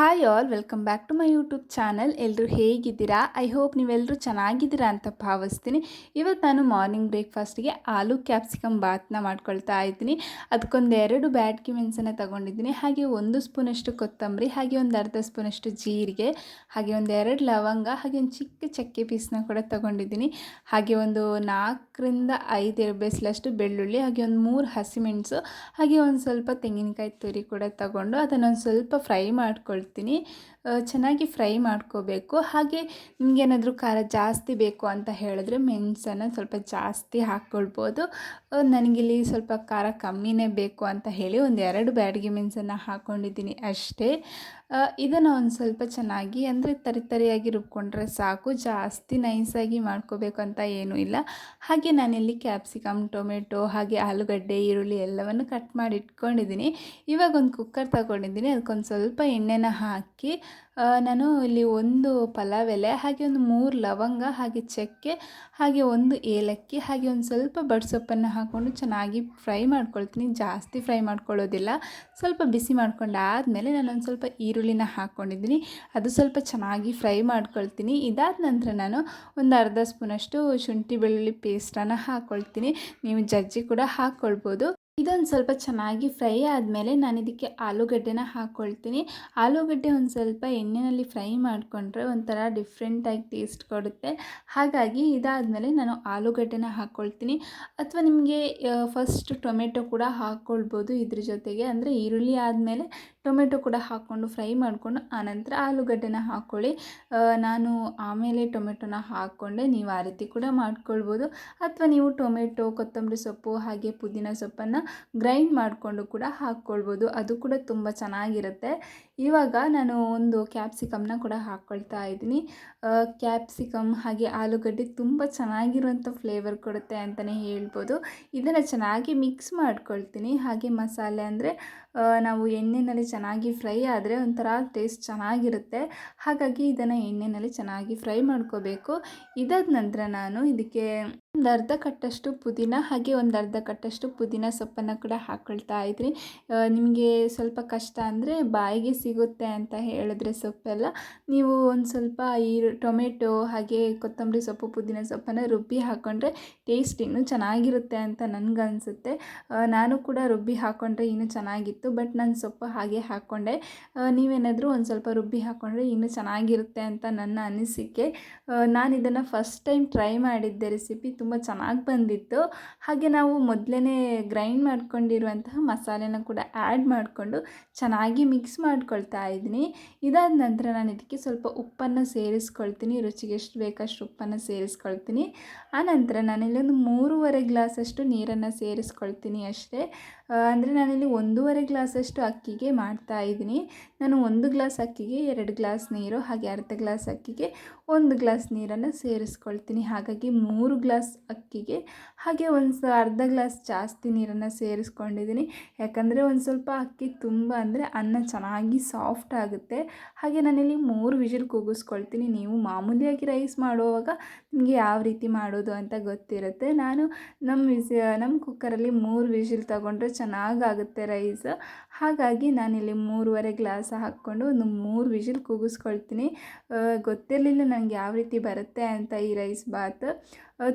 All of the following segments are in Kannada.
Hi all welcome back to my YouTube channel ಎಲ್ಲರೂ ಹೇಗಿದ್ದೀರಾ? ಐ ಹೋಪ್ ನೀವೆಲ್ಲರೂ ಚೆನ್ನಾಗಿದ್ದೀರಾ ಅಂತ ಭಾವಿಸ್ತೀನಿ. ಇವತ್ತು ನಾನು ಮಾರ್ನಿಂಗ್ ಬ್ರೇಕ್ಫಾಸ್ಟಿಗೆ ಆಲೂ ಕ್ಯಾಪ್ಸಿಕಮ್ ಬಾತ್ನ ಮಾಡ್ಕೊಳ್ತಾ ಇದ್ದೀನಿ. ಅದಕ್ಕೊಂದು ಎರಡು ಬ್ಯಾಡ್ಗಿ ಮೆಣಸನ್ನು ತಗೊಂಡಿದ್ದೀನಿ. ಹಾಗೆ ಒಂದು ಸ್ಪೂನಷ್ಟು ಕೊತ್ತಂಬರಿ, ಹಾಗೆ ಒಂದು ಅರ್ಧ ಸ್ಪೂನಷ್ಟು ಜೀರಿಗೆ, ಹಾಗೆ ಒಂದು ಎರಡು ಲವಂಗ, ಹಾಗೆ ಒಂದು ಚಿಕ್ಕ ಚಕ್ಕೆ ಪೀಸ್ನ ಕೂಡ ತಗೊಂಡಿದ್ದೀನಿ. ಹಾಗೆ ಒಂದು ನಾಲ್ಕರಿಂದ ಐದು ಬೇಸಲಷ್ಟು ಬೆಳ್ಳುಳ್ಳಿ, ಹಾಗೆ ಒಂದು ಮೂರು ಹಸಿಮೆಣಸು ಹಾಗೆ ಒಂದು ಸ್ವಲ್ಪ ತೆಂಗಿನಕಾಯಿ ತುರಿ ಕೂಡ ತಗೊಂಡು ಅದನ್ನೊಂದು ಸ್ವಲ್ಪ ಫ್ರೈ ಮಾಡ್ಕೊಳ್ತೀನಿ. তিনি ಚೆನ್ನಾಗಿ ಫ್ರೈ ಮಾಡ್ಕೋಬೇಕು. ಹಾಗೆ ನಿಮಗೇನಾದರೂ ಖಾರ ಜಾಸ್ತಿ ಬೇಕು ಅಂತ ಹೇಳಿದ್ರೆ ಮೆಣಸನ್ನು ಸ್ವಲ್ಪ ಜಾಸ್ತಿ ಹಾಕ್ಕೊಳ್ಬೋದು. ನನಗಿಲ್ಲಿ ಸ್ವಲ್ಪ ಖಾರ ಕಮ್ಮಿನೇ ಬೇಕು ಅಂತ ಹೇಳಿ ಒಂದು ಎರಡು ಬ್ಯಾಡಿಗೆ ಮೆಣಸನ್ನು ಹಾಕ್ಕೊಂಡಿದ್ದೀನಿ ಅಷ್ಟೇ. ಇದನ್ನು ಒಂದು ಸ್ವಲ್ಪ ಚೆನ್ನಾಗಿ ಅಂದರೆ ತರಿ ತರಿಯಾಗಿ ರುಬ್ಕೊಂಡ್ರೆ ಸಾಕು. ಜಾಸ್ತಿ ನೈಸಾಗಿ ಮಾಡ್ಕೋಬೇಕು ಅಂತ ಏನೂ ಇಲ್ಲ. ಹಾಗೆ ನಾನಿಲ್ಲಿ ಕ್ಯಾಪ್ಸಿಕಮ್, ಟೊಮೆಟೊ ಹಾಗೆ ಆಲೂಗಡ್ಡೆ, ಈರುಳ್ಳಿ ಎಲ್ಲವನ್ನು ಕಟ್ ಮಾಡಿ ಇಟ್ಕೊಂಡಿದ್ದೀನಿ ಇವಾಗ ಒಂದು ಕುಕ್ಕರ್ ತಗೊಂಡಿದ್ದೀನಿ. ಅದಕ್ಕೊಂದು ಸ್ವಲ್ಪ ಎಣ್ಣೆನ ಹಾಕಿ ನಾನು ಇಲ್ಲಿ ಒಂದು ಪಲಾವ್ ಎಲೆ ಹಾಗೆ ಒಂದು ಮೂರು ಲವಂಗ, ಹಾಗೆ ಚಕ್ಕೆ, ಹಾಗೆ ಒಂದು ಏಲಕ್ಕಿ, ಹಾಗೆ ಒಂದು ಸ್ವಲ್ಪ ಬಡ್ಸೊಪ್ಪನ್ನು ಹಾಕ್ಕೊಂಡು ಚೆನ್ನಾಗಿ ಫ್ರೈ ಮಾಡ್ಕೊಳ್ತೀನಿ. ಜಾಸ್ತಿ ಫ್ರೈ ಮಾಡ್ಕೊಳ್ಳೋದಿಲ್ಲ. ಸ್ವಲ್ಪ ಬಿಸಿ ಮಾಡ್ಕೊಂಡಾದಮೇಲೆ ಒಂದು ಸ್ವಲ್ಪ ಈರುಳ್ಳಿನ ಹಾಕ್ಕೊಂಡಿದ್ದೀನಿ ಅದು ಸ್ವಲ್ಪ ಚೆನ್ನಾಗಿ ಫ್ರೈ ಮಾಡ್ಕೊಳ್ತೀನಿ. ಇದಾದ ನಂತರ ನಾನು ಒಂದು ಅರ್ಧ ಸ್ಪೂನಷ್ಟು ಶುಂಠಿ ಬೆಳ್ಳುಳ್ಳಿ ಪೇಸ್ಟನ್ನು ಹಾಕ್ಕೊಳ್ತೀನಿ ನೀವು ಜಜ್ಜಿ ಕೂಡ ಹಾಕ್ಕೊಳ್ಬೋದು. ಇದೊಂದು ಸ್ವಲ್ಪ ಚೆನ್ನಾಗಿ ಫ್ರೈ ಆದಮೇಲೆ ನಾನು ಇದಕ್ಕೆ ಆಲೂಗಡ್ಡೆನ ಹಾಕ್ಕೊಳ್ತೀನಿ ಆಲೂಗಡ್ಡೆ ಒಂದು ಸ್ವಲ್ಪ ಎಣ್ಣೆಯಲ್ಲಿ ಫ್ರೈ ಮಾಡಿಕೊಂಡ್ರೆ ಒಂಥರ ಡಿಫ್ರೆಂಟಾಗಿ ಟೇಸ್ಟ್ ಕೊಡುತ್ತೆ. ಹಾಗಾಗಿ ಇದಾದಮೇಲೆ ನಾನು ಆಲೂಗಡ್ಡೆನ ಹಾಕ್ಕೊಳ್ತೀನಿ ಅಥವಾ ನಿಮಗೆ ಫಸ್ಟ್ ಟೊಮೆಟೊ ಕೂಡ ಹಾಕ್ಕೊಳ್ಬೋದು ಇದ್ರ ಜೊತೆಗೆ. ಅಂದರೆ ಈರುಳ್ಳಿ ಆದಮೇಲೆ ಟೊಮೆಟೊ ಕೂಡ ಹಾಕ್ಕೊಂಡು ಫ್ರೈ ಮಾಡಿಕೊಂಡು ಆನಂತರ ಆಲೂಗಡ್ಡೆನ ಹಾಕ್ಕೊಳ್ಳಿ ನಾನು ಆಮೇಲೆ ಟೊಮೆಟೊನ ಹಾಕ್ಕೊಂಡೆ ನೀವು ಆ ರೀತಿ ಕೂಡ ಮಾಡ್ಕೊಳ್ಬೋದು. ಅಥವಾ ನೀವು ಟೊಮೆಟೊ, ಕೊತ್ತಂಬರಿ ಸೊಪ್ಪು ಹಾಗೆ ಪುದೀನ ಸೊಪ್ಪನ್ನು ಗ್ರೈಂಡ್ ಮಾಡಿಕೊಂಡು ಕೂಡ ಹಾಕ್ಕೊಳ್ಬೋದು. ಅದು ಕೂಡ ತುಂಬ ಚೆನ್ನಾಗಿರುತ್ತೆ. ಇವಾಗ ನಾನು ಒಂದು ಕ್ಯಾಪ್ಸಿಕಮ್ನ ಕೂಡ ಹಾಕ್ಕೊಳ್ತಾ ಇದ್ದೀನಿ. ಕ್ಯಾಪ್ಸಿಕಮ್ ಹಾಗೆ ಆಲೂಗಡ್ಡೆ ತುಂಬ ಚೆನ್ನಾಗಿರುವಂಥ ಫ್ಲೇವರ್ ಕೊಡುತ್ತೆ ಅಂತಲೇ ಹೇಳ್ಬೋದು. ಇದನ್ನು ಚೆನ್ನಾಗಿ ಮಿಕ್ಸ್ ಮಾಡ್ಕೊಳ್ತೀನಿ. ಹಾಗೆ ಮಸಾಲೆ ಅಂದರೆ ನಾವು ಎಣ್ಣೆಯಲ್ಲಿ ಚೆನ್ನಾಗಿ ಫ್ರೈ ಆದರೆ ಒಂಥರ ಟೇಸ್ಟ್ ಚೆನ್ನಾಗಿರುತ್ತೆ. ಹಾಗಾಗಿ ಇದನ್ನು ಎಣ್ಣೆಯಲ್ಲಿ ಚೆನ್ನಾಗಿ ಫ್ರೈ ಮಾಡ್ಕೋಬೇಕು. ಇದಾದ ನಂತರ ನಾನು ಇದಕ್ಕೆ ಒಂದು ಅರ್ಧ ಕಟ್ಟಷ್ಟು ಪುದೀನ ಹಾಗೆ ಒಂದು ಅರ್ಧ ಕಟ್ಟಷ್ಟು ಪುದೀನ ಸೊಪ್ಪನ್ನು ಕೂಡ ಹಾಕ್ಕೊಳ್ತಾ ಇದ್ರಿ. ನಿಮಗೆ ಸ್ವಲ್ಪ ಕಷ್ಟ ಅಂದರೆ ಬಾಯಿಗೆ ಸಿಗುತ್ತೆ ಅಂತ ಹೇಳಿದ್ರೆ ಸೊಪ್ಪೆಲ್ಲ. ನೀವು ಒಂದು ಸ್ವಲ್ಪ ಈ ಟೊಮೆಟೊ ಹಾಗೆ ಕೊತ್ತಂಬರಿ ಸೊಪ್ಪು, ಪುದೀನ ಸೊಪ್ಪನ್ನು ರುಬ್ಬಿ ಹಾಕ್ಕೊಂಡ್ರೆ ಟೇಸ್ಟ್ ಇನ್ನೂ ಚೆನ್ನಾಗಿರುತ್ತೆ ಅಂತ ನನಗನ್ಸುತ್ತೆ. ನಾನು ಕೂಡ ರುಬ್ಬಿ ಹಾಕ್ಕೊಂಡ್ರೆ ಇನ್ನೂ ಚೆನ್ನಾಗಿತ್ತು, ಬಟ್ ನಾನು ಸೊಪ್ಪು ಹಾಗೆ ಹಾಕ್ಕೊಂಡೆ ನೀವೇನಾದರೂ ಒಂದು ಸ್ವಲ್ಪ ರುಬ್ಬಿ ಹಾಕ್ಕೊಂಡ್ರೆ ಇನ್ನೂ ಚೆನ್ನಾಗಿರುತ್ತೆ ಅಂತ ನನ್ನ ಅನಿಸಿಕೆ. ನಾನು ಇದನ್ನು ಫಸ್ಟ್ ಟೈಮ್ ಟ್ರೈ ಮಾಡಿದ್ದೆ ರೆಸಿಪಿ ತುಂಬ ಚೆನ್ನಾಗಿ ಬಂದಿತ್ತು. ಹಾಗೆ ನಾವು ಮೊದಲೇ ಗ್ರೈಂಡ್ ಮಾಡ್ಕೊಂಡಿರುವಂತಹ ಮಸಾಲೆನ ಕೂಡ ಆ್ಯಡ್ ಮಾಡಿಕೊಂಡು ಚೆನ್ನಾಗಿ ಮಿಕ್ಸ್ ಮಾಡ್ಕೊಳ್ತಾ ಇದ್ದೀನಿ ಇದಾದ ನಂತರ ನಾನು ಇದಕ್ಕೆ ಸ್ವಲ್ಪ ಉಪ್ಪನ್ನು ಸೇರಿಸ್ಕೊಳ್ತೀನಿ. ರುಚಿಗೆ ಎಷ್ಟು ಬೇಕಷ್ಟು ಉಪ್ಪನ್ನು ಸೇರಿಸ್ಕೊಳ್ತೀನಿ. ಆನಂತರ ನಾನಿಲ್ಲಿ ಒಂದು ಮೂರುವರೆ ಗ್ಲಾಸಷ್ಟು ನೀರನ್ನು ಸೇರಿಸ್ಕೊಳ್ತೀನಿ ಅಷ್ಟೇ. ಅಂದರೆ ನಾನಿಲ್ಲಿ ಒಂದೂವರೆ ಗ್ಲಾಸಷ್ಟು ಅಕ್ಕಿಗೆ ಮಾಡ್ತಾ ಇದ್ದೀನಿ ನಾನು ಒಂದು ಗ್ಲಾಸ್ ಅಕ್ಕಿಗೆ ಎರಡು ಗ್ಲಾಸ್ ನೀರು, ಹಾಗೆ ಅರ್ಧ ಗ್ಲಾಸ್ ಅಕ್ಕಿಗೆ ಒಂದು ಗ್ಲಾಸ್ ನೀರನ್ನು ಸೇರಿಸ್ಕೊಳ್ತೀನಿ. ಹಾಗಾಗಿ ಮೂರು ಗ್ಲಾಸ್ ಅಕ್ಕಿಗೆ. ಹಾಗೆ ಒಂದು ಅರ್ಧ ಗ್ಲಾಸ್ ಜಾಸ್ತಿ ನೀರನ್ನು ಸೇರಿಸ್ಕೊಂಡಿದ್ದೀನಿ. ಯಾಕಂದರೆ ಒಂದು ಸ್ವಲ್ಪ ಅಕ್ಕಿ ತುಂಬ ಅಂದರೆ ಅನ್ನ ಚೆನ್ನಾಗಿ ಸಾಫ್ಟ್ ಆಗುತ್ತೆ. ಹಾಗೆ ನಾನಿಲ್ಲಿ ಮೂರು ವಿಜಿಲ್ ಕೂಗಿಸ್ಕೊಳ್ತೀನಿ. ನೀವು ಮಾಮೂಲಿಯಾಗಿ ರೈಸ್ ಮಾಡುವಾಗ ನಿಮಗೆ ಯಾವ ರೀತಿ ಮಾಡೋದು ಅಂತ ಗೊತ್ತಿರುತ್ತೆ. ನಾನು ನಮ್ಮ ವಿಸಿ ನಮ್ಮ ಕುಕ್ಕರಲ್ಲಿ ಮೂರು ವಿಜಿಲ್ ತಗೊಂಡ್ರೆ ಚೆನ್ನಾಗಾಗುತ್ತೆ ರೈಸ್. ಹಾಗಾಗಿ ನಾನಿಲ್ಲಿ ಮೂರುವರೆ ಗ್ಲಾಸ್ ಹಾಕ್ಕೊಂಡು ಒಂದು ಮೂರು ವಿಜಿಲ್ ಕೂಗಿಸ್ಕೊಳ್ತೀನಿ. ಗೊತ್ತಿರಲಿಲ್ಲ ನನಗೆ ಯಾವ ರೀತಿ ಬರುತ್ತೆ ಅಂತ ಈ ರೈಸ್ ಬಾತ್.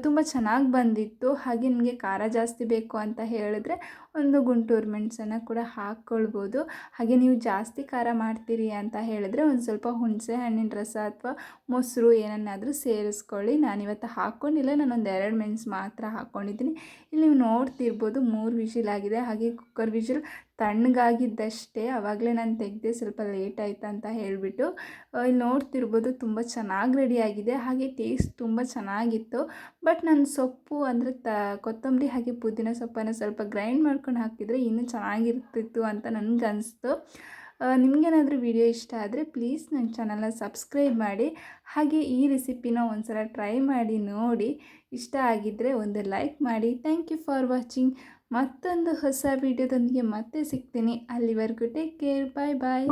ತುಂಬ ಚೆನ್ನಾಗಿ ಬಂದಿತ್ತು. ಹಾಗೆ ನಿಮಗೆ ಖಾರ ಜಾಸ್ತಿ ಬೇಕು ಅಂತ ಹೇಳಿದ್ರೆ ಒಂದು ಗುಂಟೂರು ಮೆಣಸನ್ನು ಕೂಡ ಹಾಕ್ಕೊಳ್ಬೋದು. ಹಾಗೆ ನೀವು ಜಾಸ್ತಿ ಖಾರ ಮಾಡ್ತೀರಿ ಅಂತ ಹೇಳಿದ್ರೆ ಒಂದು ಸ್ವಲ್ಪ ಹುಣಸೆ ಹಣ್ಣಿನ ರಸ ಅಥವಾ ಮೊಸರು ಏನನ್ನಾದರೂ ಸೇರಿಸ್ಕೊಳ್ಳಿ. ನಾನಿವತ್ತು ಹಾಕ್ಕೊಂಡಿಲ್ಲ, ನಾನೊಂದು ಎರಡು ಮೆಣಸು ಮಾತ್ರ ಹಾಕ್ಕೊಂಡಿದ್ದೀನಿ. ಇಲ್ಲಿ ನೀವು ನೋಡ್ತಿರ್ಬೋದು ಮೂರು ವಿಷಿಲ್ ಆಗಿದೆ. ಹಾಗೆ ಕುಕ್ಕರ್ ವಿಷಿಲ್ ತಣ್ಣಗಾಗಿದ್ದಷ್ಟೇ ಆವಾಗಲೇ ನಾನು ತೆಗೆದೆ ಸ್ವಲ್ಪ ಲೇಟ್ ಆಯಿತು ಅಂತ ಹೇಳಿಬಿಟ್ಟು ಇಲ್ಲಿ ನೋಡ್ತಿರ್ಬೋದು ತುಂಬ ಚೆನ್ನಾಗಿ ರೆಡಿಯಾಗಿದೆ ಹಾಗೆ ಟೇಸ್ಟ್ ತುಂಬ ಚೆನ್ನಾಗಿತ್ತು. ಬಟ್ ನಾನು ಸೊಪ್ಪು ಅಂದರೆ ತ, ಕೊತ್ತಂಬರಿ ಹಾಗೆ ಪುದೀನ ಸೊಪ್ಪನ್ನು ಸ್ವಲ್ಪ ಗ್ರೈಂಡ್ ಮಾಡ್ಕೊಂಡು ಹಾಕಿದರೆ ಇನ್ನೂ ಚೆನ್ನಾಗಿರ್ತಿತ್ತು ಅಂತ ನನಗನ್ನಿಸ್ತು ನಿಮಗೇನಾದರೂ ವಿಡಿಯೋ ಇಷ್ಟ ಆದರೆ ಪ್ಲೀಸ್ ನನ್ನ ಚಾನಲ್ನ ಸಬ್ಸ್ಕ್ರೈಬ್ ಮಾಡಿ, ಹಾಗೆ ಈ ರೆಸಿಪಿನ ಒಂದು ಸಲ ಟ್ರೈ ಮಾಡಿ ನೋಡಿ. ಇಷ್ಟ ಆಗಿದ್ದರೆ ಒಂದು ಲೈಕ್ ಮಾಡಿ. ಥ್ಯಾಂಕ್ ಯು ಫಾರ್ ವಾಚಿಂಗ್ ಮತ್ತೊಂದು ಹೊಸ ವೀಡಿಯೋದೊಂದಿಗೆ ಮತ್ತೆ ಸಿಗ್ತೀನಿ. ಅಲ್ಲಿವರೆಗೂ ಟೇಕ್ ಕೇರ್ ಬಾಯ್ ಬಾಯ್